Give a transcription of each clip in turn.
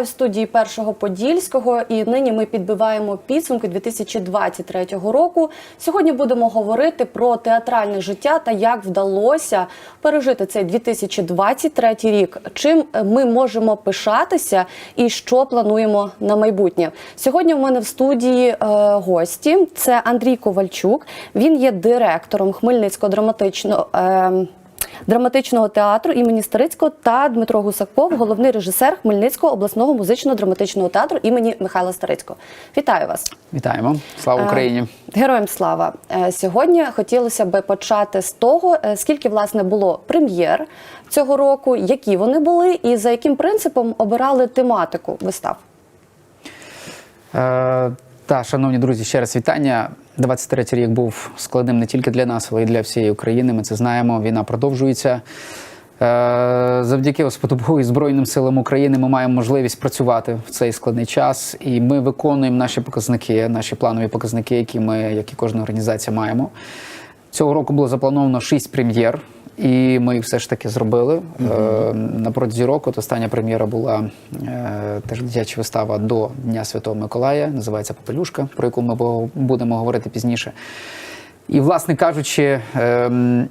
Вітаю в студії першого подільського. І нині ми підбиваємо підсумки 2023 року. Сьогодні будемо говорити про театральне життя та як вдалося пережити цей 2023 рік. Чим ми можемо пишатися і що плануємо на майбутнє. Сьогодні в мене в студії е, гості. Це Андрій Ковальчук. Він є директором Хмельницького драматичного. Е, драматичного театру імені Старицького та Дмитро Гусаков, головний режисер Хмельницького обласного музично-драматичного театру імені Михайла Старицького. Вітаю вас! Вітаємо! Слава Україні! Е, Героям слава! Е, Сьогодні хотілося би почати з того, е, скільки власне було прем'єр цього року, які вони були, і за яким принципом обирали тематику вистав. Е, та, шановні друзі, ще раз вітання. 23-й рік був складним не тільки для нас, але й для всієї України. Ми це знаємо. Війна продовжується. Е, Завдяки Господу і Збройним силам України ми маємо можливість працювати в цей складний час, і ми виконуємо наші показники, наші планові показники, які ми, як і кожна організація, маємо. Цього року було заплановано шість прем'єр, і ми все ж таки зробили. Е, на протязі року от остання прем'єра була е, теж дитяча вистава до Дня Святого Миколая, називається Попелюшка, про яку ми будемо говорити пізніше. І, власне кажучи, ем,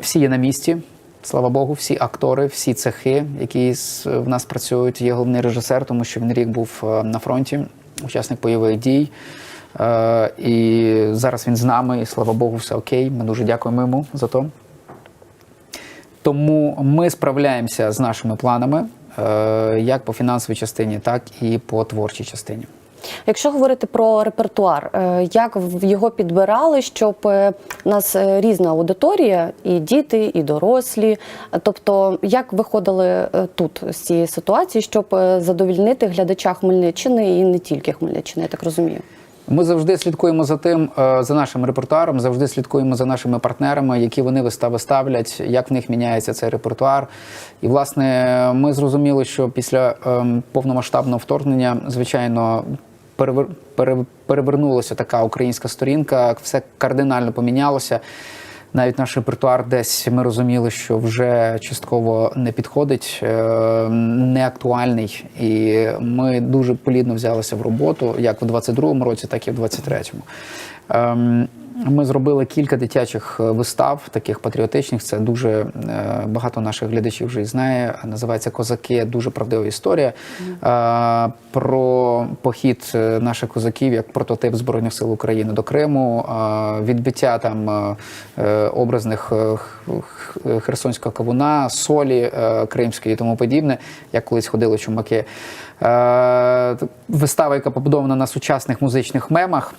всі є на місці. Слава Богу, всі актори, всі цехи, які в нас працюють. Є головний режисер, тому що він рік був е, на фронті, учасник бойових дій. І зараз він з нами, і слава Богу, все окей. Ми дуже дякуємо йому за то. Тому ми справляємося з нашими планами, е, як по фінансовій частині, так і по творчій частині. Якщо говорити про репертуар, е, як його підбирали, щоб е, у нас різна аудиторія, і діти, і дорослі. Тобто, як виходили тут з цієї ситуації, щоб задовільнити глядача Хмельниччини і не тільки Хмельниччини, я так розумію. Ми завжди слідкуємо за тим, е, за нашим репертуаром, завжди слідкуємо за нашими партнерами, які вони вистави ставлять, як в них міняється цей репертуар. І власне ми зрозуміли, що після ем, повномасштабного вторгнення, звичайно, перевер- перевернулася така українська сторінка, все кардинально помінялося. Навіть наш репертуар десь ми розуміли, що вже частково не підходить, е, не актуальний. І ми дуже плідно взялися в роботу, як в 22-му році, так і в 23-му. Ми зробили кілька дитячих е, вистав, таких патріотичних. Це дуже е, багато наших глядачів вже і знає. Називається Козаки. Дуже правдива історія е, про похід наших козаків як прототип Збройних сил України до Криму, відбиття там образних херсонського кавуна, солі кримської і тому подібне, як колись ходили чумаки. Вистава, яка побудована на сучасних музичних мемах.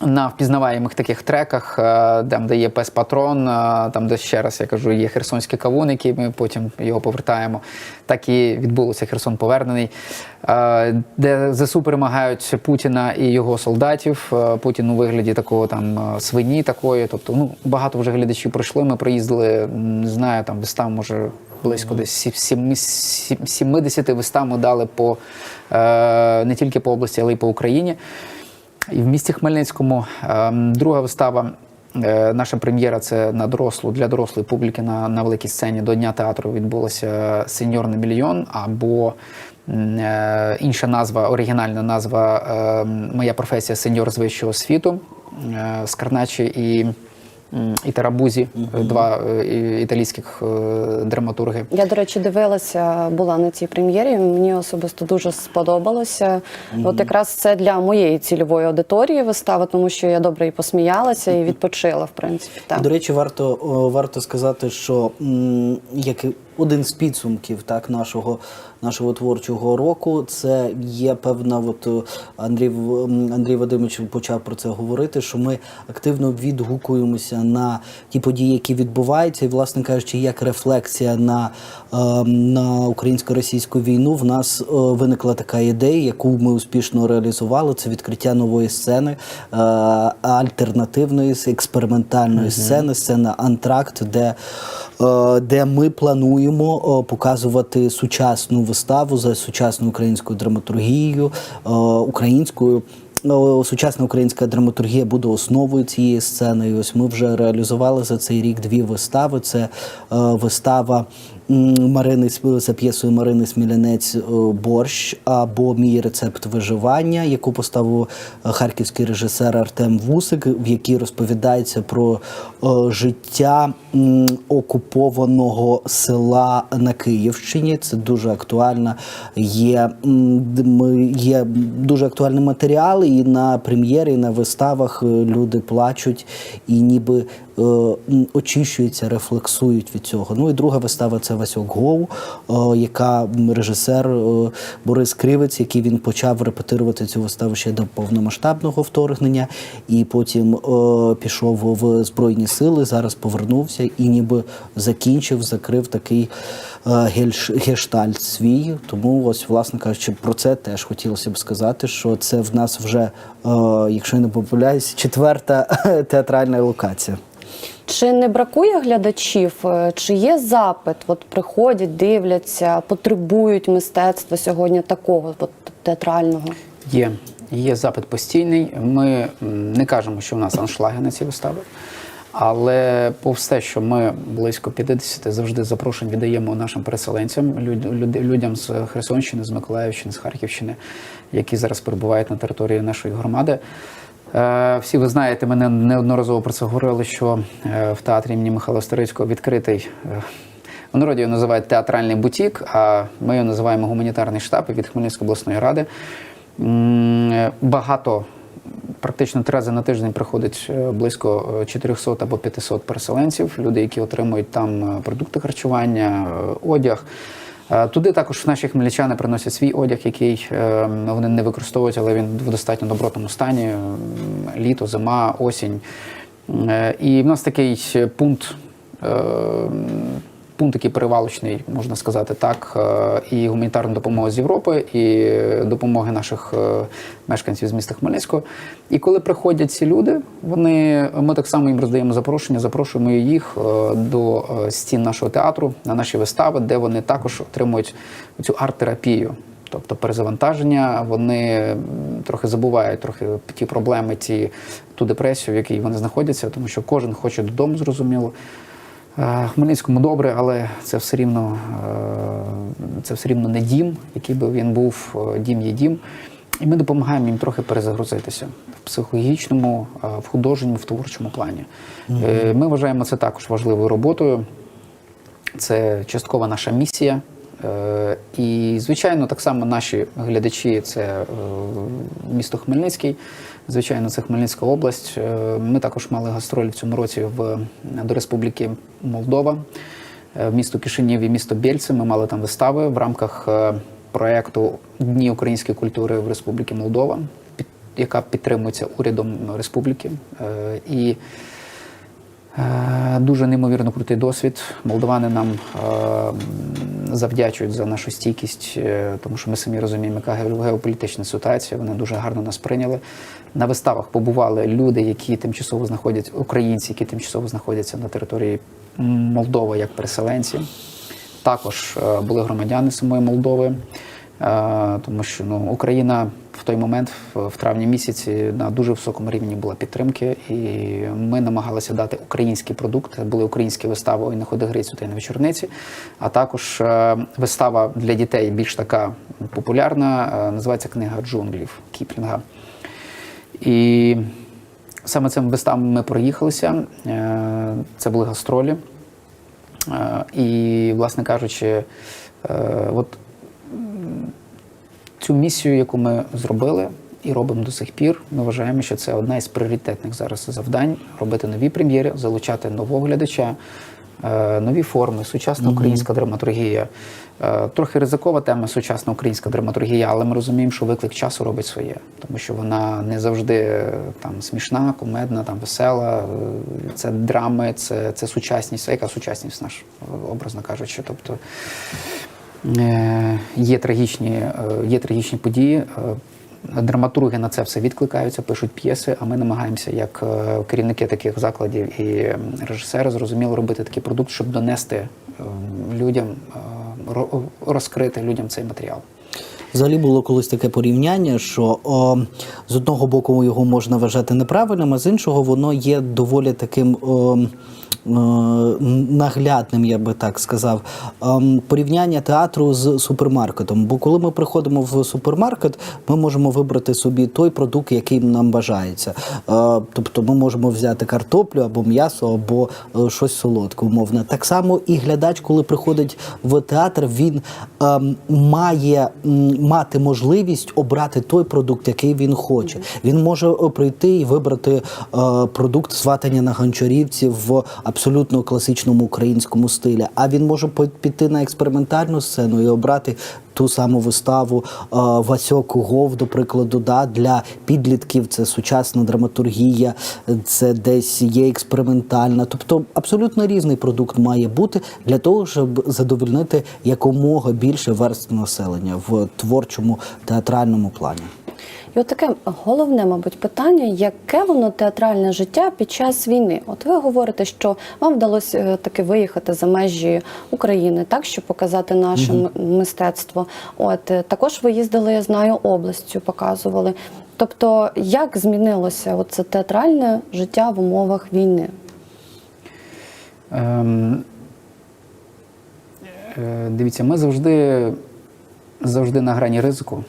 На впізнаваємих таких треках, е, там, де є пес патрон, е, там, де ще раз я кажу, є херсонський кавун, який ми потім його повертаємо. Так і відбулося Херсон повернений, е, де ЗСУ перемагають Путіна і його солдатів. Путін у вигляді такого там свині такої. Тобто, ну багато вже глядачів пройшли. Ми проїздили, не знаю, там вистав може. Близько десь сім- сім- сім- 70 вистав ми дали по не тільки по області, але й по Україні. І в місті Хмельницькому ем, друга вистава. е, Наша прем'єра це на дорослу для дорослої публіки на, на великій сцені до Дня театру відбулося Сеньор на мільйон або е, інша назва, оригінальна назва е, Моя професія сеньор з вищого світу. Е, Скарначі і, і Тарабузі, два е, італійських е, драматурги. Я, до речі, дивилася, була на цій прем'єрі. Мені особисто дуже сподобалося. От якраз це для моєї цільової аудиторії вистава, тому що я добре і посміялася, і відпочила, в принципі. Так. До речі, варто варто сказати, що як один з підсумків так нашого нашого творчого року, це є певна. От е, Андрій Андрій Вадимович почав про це говорити. Що ми активно відгукуємося на ті події, які відбуваються, і, власне кажучи, як рефлексія на, е, на українсько-російську війну, в нас е, виникла така ідея, яку ми успішно реалізували. Це відкриття нової сцени, альтернативної експериментальної сцени, сцена Антракт, де, де ми плануємо показувати сучасну виставу за сучасну українською драматургією, е, українською. Ну, Сучасна українська драматургія буде основою цієї сцени. І ось ми вже реалізували за цей рік дві вистави. Це е, вистава Марини за п'єсою Марини Смілянець е, Борщ або Мій рецепт виживання, яку поставив е, харківський режисер Артем Вусик, в якій розповідається про е, життя окупованого села на Київщині. Це дуже актуальна. Є, є дуже актуальні матеріали, і на прем'єрі, і на виставах люди плачуть і ніби очищуються, рефлексують від цього. Ну і друга вистава це Е, яка режисер Борис Кривець, який він почав репетирувати цю виставу ще до повномасштабного вторгнення, і потім пішов в Збройні сили, зараз повернувся і ніби закінчив, закрив такий е, гештальт свій. Тому ось, власне кажучи, про це теж хотілося б сказати, що це в нас вже, якщо я не помиляюсь, четверта театральна локація. Чи не бракує глядачів? Е, Чи є запит? От приходять, дивляться, потребують мистецтва сьогодні такого от, театрального? Є, є запит постійний. Ми не кажемо, що у нас аншлаги на ці вистави. Але повз те, що ми близько 50 завжди запрошень віддаємо нашим переселенцям, люд- людям з Херсонщини, з Миколаївщини, з Харківщини, які зараз перебувають на території нашої громади. Е, Всі ви знаєте, ми не- неодноразово про це говорили, що е, в театрі імені Михайла Старицького відкритий е, у народі його називають театральний бутік, а ми його називаємо гуманітарний штаб від Хмельницької обласної ради. Багато, практично три рази на тиждень приходить близько е, 400 або 500 переселенців, люди, які отримують там продукти харчування, одяг. Е, Туди також наші хмельничани приносять свій одяг, який е, вони не використовують, але він в достатньо добротному стані. Літо, зима, осінь. Е, І в нас такий пункт. Пункт такий перевалочний, можна сказати так, е, і гуманітарна допомога з Європи, і допомоги наших е, мешканців з міста Хмельницького. І коли приходять ці люди, вони ми так само їм роздаємо запрошення, запрошуємо їх е, до стін нашого театру на наші вистави, де вони також отримують цю арт-терапію. Тобто перезавантаження, вони трохи забувають трохи ті проблеми, ті, ту депресію, в якій вони знаходяться, тому що кожен хоче додому, зрозуміло. Е, Хмельницькому добре, але це все рівно е, це все рівно не дім, який би він був, е, дім є дім. І ми допомагаємо їм трохи перезагрузитися в психологічному, в художньому, в творчому плані. Е, Ми вважаємо це також важливою роботою. Це часткова наша місія. І, звичайно, так само наші глядачі це місто Хмельницький, звичайно, це Хмельницька область. Е, Ми також мали гастролі в цьому році в, до Республіки Молдова, е, в місто Кишинів і місто Бєльце. Ми мали там вистави в рамках е, проєкту Дні української культури в Республіки Молдова, яка підтримується урядом республіки. Е, І Е, Дуже неймовірно крутий досвід. Молдовани нам е, завдячують за нашу стійкість, е, тому що ми самі розуміємо, яка ге- геополітична ситуація. Вони дуже гарно нас прийняли. На виставах побували люди, які тимчасово знаходяться, українці, які тимчасово знаходяться на території Молдови як переселенці. Також е, були громадяни самої Молдови, е, тому що ну, Україна в той момент, в, травні місяці, на дуже високому рівні була підтримки, і ми намагалися дати український продукт. Були українські вистави «Ой, не ходи Грицю та й на вечорниці. А також е, вистава для дітей більш така популярна, е, називається Книга джунглів Кіплінга. І саме цим виставами ми проїхалися. Е, Це були гастролі. І, власне кажучи, от цю місію, яку ми зробили і робимо до сих пір, ми вважаємо, що це одна із пріоритетних зараз завдань робити нові прем'єри, залучати нового глядача, е, нові форми, сучасна українська драматургія. Е, Трохи ризикова тема сучасна українська драматургія, але ми розуміємо, що виклик часу робить своє, тому що вона не завжди е, там смішна, кумедна, там весела. Це драми, це, це сучасність. А яка сучасність наш, образно кажучи. Тобто є трагічні, е, є трагічні події. е, Драматурги на це все відкликаються, пишуть п'єси. А ми намагаємося, як е, керівники таких закладів і режисери, зрозуміло робити такий продукт, щоб донести е, людям, е, розкрити людям цей матеріал. Взагалі було колись таке порівняння, що о, з одного боку його можна вважати неправильним, а з іншого воно є доволі таким о, наглядним, я би так сказав, ем, порівняння театру з супермаркетом. Бо коли ми приходимо в супермаркет, ми можемо вибрати собі той продукт, який нам бажається. Е, Тобто ми можемо взяти картоплю або м'ясо, або е, щось солодке, умовне. Так само і глядач, коли приходить в театр, він ем, має мати можливість обрати той продукт, який він хоче. Він може е, прийти і вибрати продукт сватання на гончарівці в абсолютно класичному українському стилі. А він може піти на експериментальну сцену і обрати. Ту саму виставу е, Васьок Гов, до прикладу, да, для підлітків це сучасна драматургія, це десь є експериментальна. Тобто абсолютно різний продукт має бути для того, щоб задовольнити якомога більше верств населення в творчому театральному плані. І от таке головне, мабуть, питання, яке воно театральне життя під час війни? От ви говорите, що вам вдалося е, таки виїхати за межі України, так щоб показати наше м- мистецтво. От е, також ви їздили, я знаю, областю, показували. Тобто, як змінилося це театральне життя в умовах війни? Ем, е, дивіться, ми завжди, завжди на грані ризику.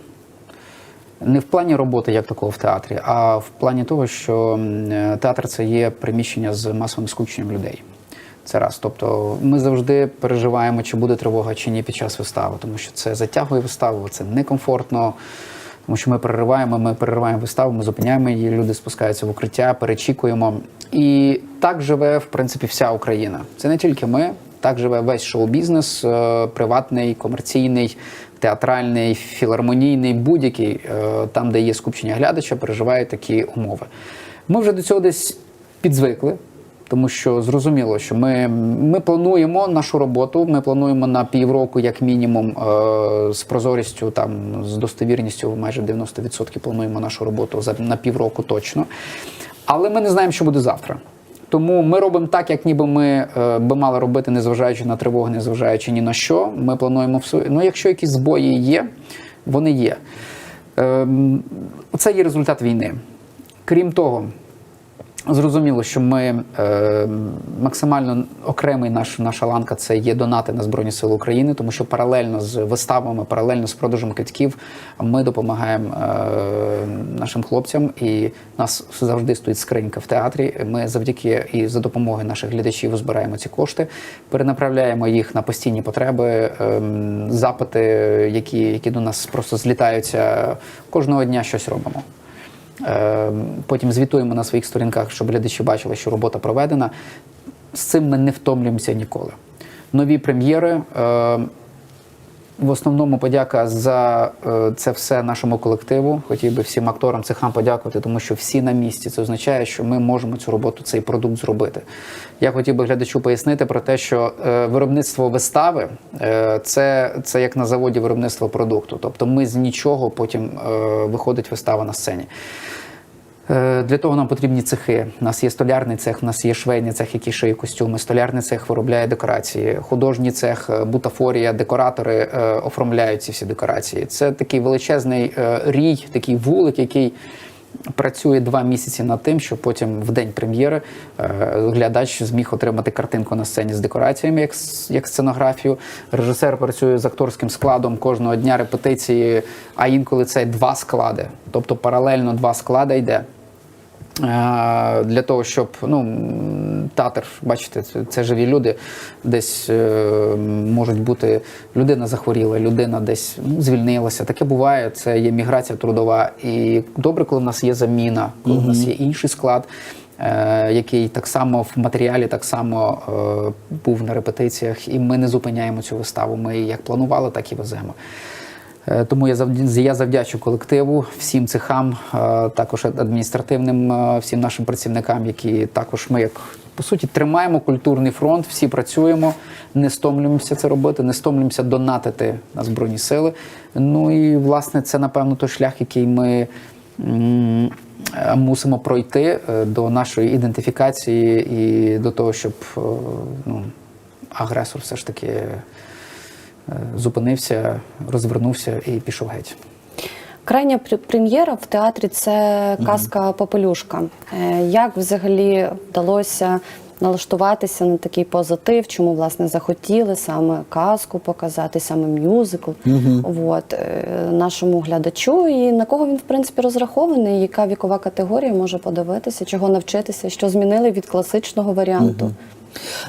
Не в плані роботи як такого в театрі, а в плані того, що е, театр це є приміщення з масовим скупченням людей. Це раз. Тобто ми завжди переживаємо, чи буде тривога, чи ні під час вистави, тому що це затягує виставу, це некомфортно. Тому що ми перериваємо, ми перериваємо виставу, ми зупиняємо її, люди спускаються в укриття, перечікуємо. І так живе, в принципі, вся Україна. Це не тільки ми, так живе весь шоу-бізнес, е, приватний, комерційний, театральний, філармонійний, будь-який, е, там, де є скупчення глядача, переживає такі умови. Ми вже до цього десь підзвикли. Тому що зрозуміло, що ми, ми плануємо нашу роботу. Ми плануємо на півроку, як мінімум, е, з прозорістю, там з достовірністю, майже 90% плануємо нашу роботу на півроку точно. Але ми не знаємо, що буде завтра. Тому ми робимо так, як ніби ми е, би мали робити, незважаючи на тривоги, незважаючи ні на що. Ми плануємо все. Ну, якщо якісь збої є, вони є. Е, Це є результат війни. Крім того, Зрозуміло, що ми е, максимально окремий наш наша ланка це є донати на Збройні Сили України, тому що паралельно з виставами, паралельно з продажем квитків, ми допомагаємо е, нашим хлопцям, і нас завжди стоїть скринька в театрі. Ми завдяки і за допомогою наших глядачів збираємо ці кошти, перенаправляємо їх на постійні потреби, е, запити, які, які до нас просто злітаються кожного дня щось робимо. Е, Потім звітуємо на своїх сторінках, щоб глядачі бачили, що робота проведена. З цим ми не втомлюємося ніколи. Нові прем'єри. В основному подяка за е, це все нашому колективу. Хотів би всім акторам, цехам подякувати, тому що всі на місці. Це означає, що ми можемо цю роботу, цей продукт зробити. Я хотів би глядачу пояснити про те, що е, виробництво вистави е, це, це як на заводі виробництво продукту. Тобто ми з нічого потім виходить вистава на сцені. Е, Для того нам потрібні цехи. У нас є столярний цех, у нас є швейний цех, який шиє костюми. Столярний цех виробляє декорації, художній цех, е, бутафорія, декоратори е, оформляють ці всі декорації. Це такий величезний рій, такий вулик, який працює два місяці над тим, щоб потім в день прем'єри глядач зміг отримати картинку на сцені з декораціями, як, як сценографію. Режисер працює з акторським складом кожного дня репетиції, а інколи це два склади. Тобто паралельно два склади йде. Е, Для того, щоб ну, м, театр, бачите, це, це живі люди, десь е, можуть бути людина захворіла, людина десь ну, звільнилася. Таке буває, це є міграція трудова. І добре, коли в нас є заміна, коли в нас є інший склад, е, який так само в матеріалі, так само е, був на репетиціях, і ми не зупиняємо цю виставу. Ми як планували, так і веземо. Е, Тому я завдячу колективу, всім цехам, е, також адміністративним, е, всім нашим працівникам, які також ми як по суті тримаємо культурний фронт, всі працюємо, не стомлюємося це робити, не стомлюємося донатити на збройні сили. Ну і власне це напевно той шлях, який ми. Мусимо пройти до нашої ідентифікації і до того, щоб ну, агресор все ж таки зупинився, розвернувся і пішов геть. Крайня пр- прем'єра в театрі це казка Попелюшка. Е, Як взагалі вдалося налаштуватися на такий позитив, чому власне захотіли саме казку показати, саме мюзикл? От, е, нашому глядачу, і на кого він в принципі розрахований, яка вікова категорія може подивитися, чого навчитися, що змінили від класичного варіанту.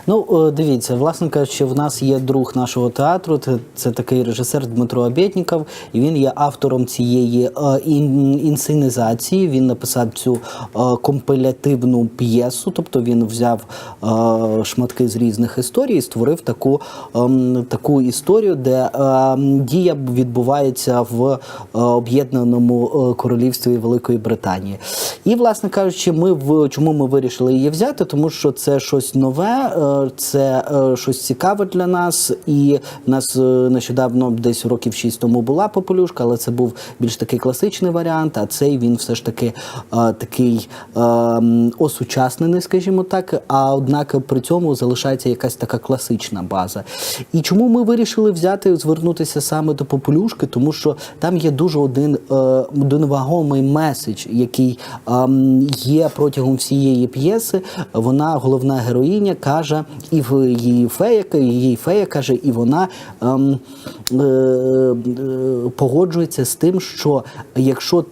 Ну, е, дивіться, власне кажучи, в нас є друг нашого театру. Це, такий режисер Дмитро Абєтніков, і він є автором цієї е, ін, інсценізації. Він написав цю е, компілятивну п'єсу, тобто він взяв шматки з різних історій і створив таку, ем, таку історію, де е, дія відбувається в об'єднаному королівстві Великої Британії. І, власне кажучи, ми в чому ми вирішили її взяти, тому що це щось нове, е, це е, щось цікаве для нас. І нас е, нещодавно, десь років шість тому була попелюшка, але це був більш такий класичний варіант. А цей він все ж таки такий е, осучаснений, скажімо так. А однак при цьому залишається якась така класична база. І чому ми вирішили взяти звернутися саме до попелюшки? Тому що там є дуже один, один вагомий меседж, який ем, є протягом всієї п'єси. Вона, головна героїня, каже, і в її фея, її фея каже, і вона ем, е, е, погоджується з тим, що якщо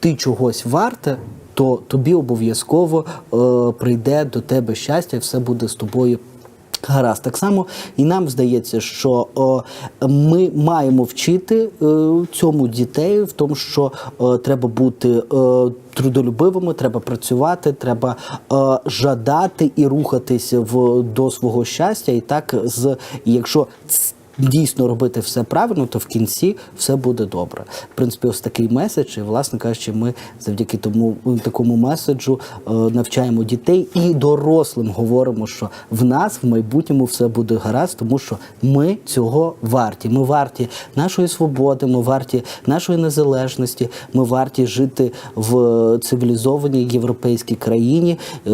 ти чогось варта, то тобі обов'язково е, прийде до тебе щастя, і все буде з тобою. Гаразд, так само і нам здається, що о, ми маємо вчити о, цьому дітей в тому, що о, треба бути о, трудолюбивими, треба працювати, треба о, жадати і рухатися в до свого щастя. І так з якщо дійсно робити все правильно, то в кінці все буде добре. В принципі, ось такий меседж. І, власне кажучи, ми завдяки тому такому меседжу е, навчаємо дітей і дорослим говоримо, що в нас в майбутньому все буде гаразд, тому що ми цього варті. Ми варті нашої свободи, ми варті нашої незалежності, ми варті жити в цивілізованій європейській країні, е,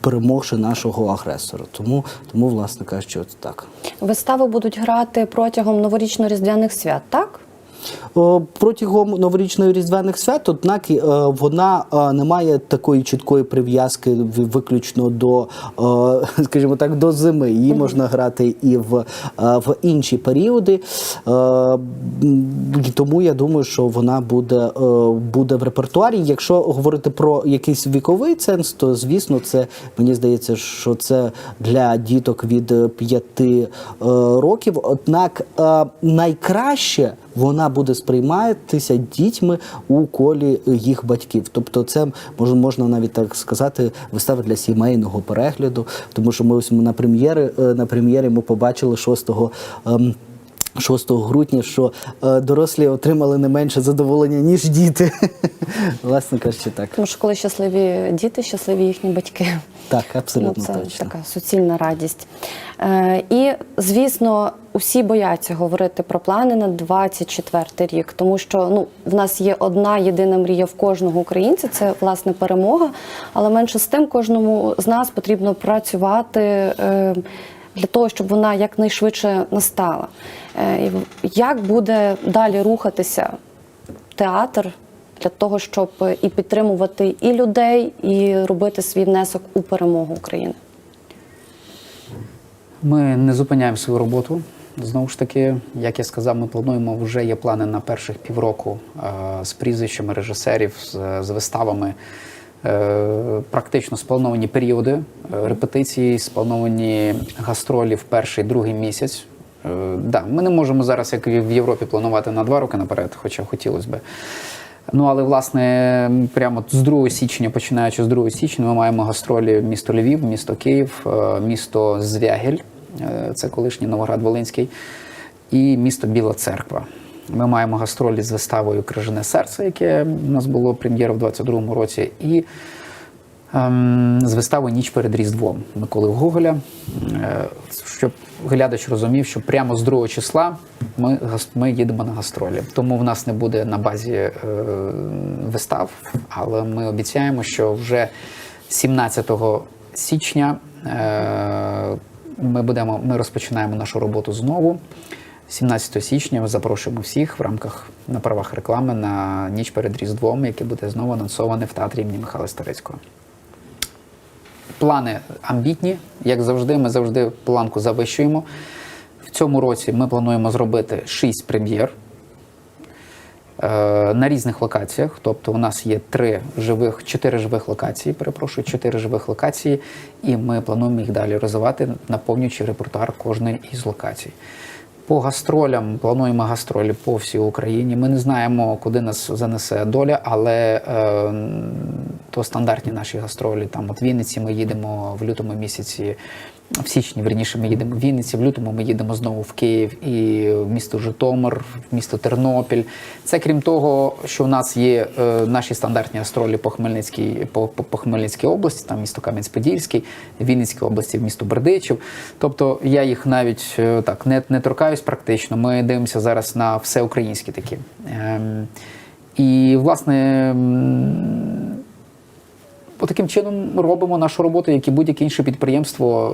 перемогши нашого агресора. Тому, тому власне кажучи, от так. Вистави будуть грати протягом новорічно-різдвяних свят, так? О, Протягом новорічної різдвяних свят, однак е, вона е, не має такої чіткої прив'язки виключно до, е, скажімо так, до зими. Її можна грати і в, е, в інші періоди. Е, і Тому я думаю, що вона буде, е, буде в репертуарі. Якщо говорити про якийсь віковий ценз, то звісно, це мені здається, що це для діток від 5 років. Однак е, найкраще вона буде сприйматися дітьми у колі їх батьків. Тобто, це можна, навіть так сказати, вистава для сімейного перегляду, тому що ми ось на прем'єри е, на прем'єрі ми побачили 6 ем, 6 грудня, що е, дорослі отримали не менше задоволення, ніж діти. Власне кажучи, так. Тому що коли щасливі діти, щасливі їхні батьки. Так, абсолютно ну, це точно. така суцільна радість. Е, і, звісно, усі бояться говорити про плани на 24 рік, тому що ну, в нас є одна єдина мрія в кожного українця це власне перемога. Але менше з тим, кожному з нас потрібно працювати. Е, для того, щоб вона якнайшвидше настала. Е, Як буде далі рухатися театр для того, щоб і підтримувати і людей, і робити свій внесок у перемогу України? Ми не зупиняємо свою роботу. Знову ж таки, як я сказав, ми плануємо вже є плани на перших півроку е, з прізвищами режисерів, з виставами. Е, Практично сплановані періоди е, репетиції, сплановані гастролі в перший другий місяць. Е, Да, ми не можемо зараз, як в Європі, планувати на два роки наперед, хоча хотілося би. Ну але власне прямо з 2 січня, починаючи з 2 січня, ми маємо гастролі місто Львів, місто Київ, місто Звягель, це колишній Новоград Волинський, і місто Біла Церква. Ми маємо гастролі з виставою Крижане серце, яке у нас було прем'єра в 22-му році, і ем, з виставою Ніч перед Різдвом Миколи Гоголя. Е, щоб глядач розумів, що прямо з 2 числа ми, ми їдемо на гастролі. Тому в нас не буде на базі е, вистав, але ми обіцяємо, що вже 17 січня е, ми, будемо, ми розпочинаємо нашу роботу знову. 17 січня ми запрошуємо всіх в рамках на правах реклами на ніч перед Різдвом, яке буде знову анонсоване в театрі імені Михайла Старицького. плани амбітні, як завжди. Ми завжди планку завищуємо. В цьому році ми плануємо зробити 6 прем'єр е, на різних локаціях. Тобто, у нас є три живих, чотири живих локації. Перепрошую, чотири живих локації, і ми плануємо їх далі розвивати, наповнюючи репертуар кожної із локацій. По гастролям плануємо гастролі по всій Україні. Ми не знаємо, куди нас занесе доля, але е, то стандартні наші гастролі. Там от Вінниці ми їдемо в лютому місяці, в січні, верніше, ми їдемо в Вінниці, в лютому ми їдемо знову в Київ і в місто Житомир, в місто Тернопіль. Це крім того, що в нас є е, наші стандартні гастролі по Хмельницькій, по, по, по Хмельницькій області, там місто Кам'янець-Подільський, Вінницькій області, в місто Бердичів. Тобто я їх навіть е, так не, не торкаюсь практично. Ми дивимося зараз на все українське такі. Ем, і, власне, м, Таким чином робимо нашу роботу, як і будь-яке інше підприємство е,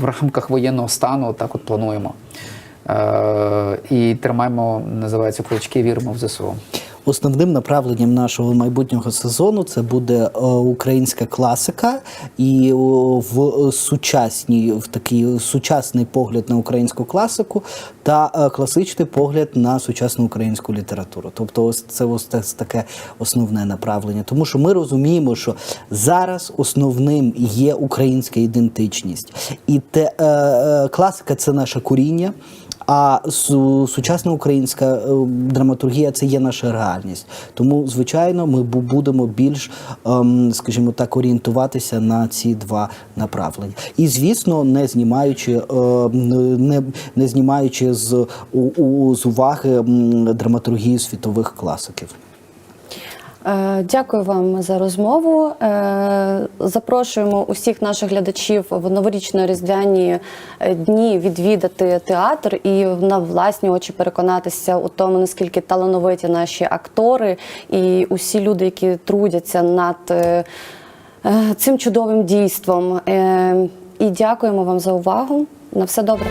в рамках воєнного стану. Так от плануємо. Е, І тримаємо, називається кулачки, віримо в ЗСУ. Основним направленням нашого майбутнього сезону це буде е, українська класика, і в сучасній в такий сучасний погляд на українську класику та е, класичний погляд на сучасну українську літературу. Тобто, ось це ось таке основне направлення. Тому що ми розуміємо, що зараз основним є українська ідентичність, і те е, е, класика це наше коріння. А су- сучасна українська е, драматургія це є наша реальність. Тому, звичайно, ми бу- будемо більш, ем, скажімо так, орієнтуватися на ці два направлення. І, звісно, не знімаючи, е, не, не знімаючи з, у, з уваги драматургії світових класиків. Е, Дякую вам за розмову. Е, Запрошуємо усіх наших глядачів в новорічно-різдвяні е, дні відвідати театр і на власні очі переконатися у тому, наскільки талановиті наші актори і усі люди, які трудяться над цим чудовим дійством. І дякуємо вам за увагу. На все добре.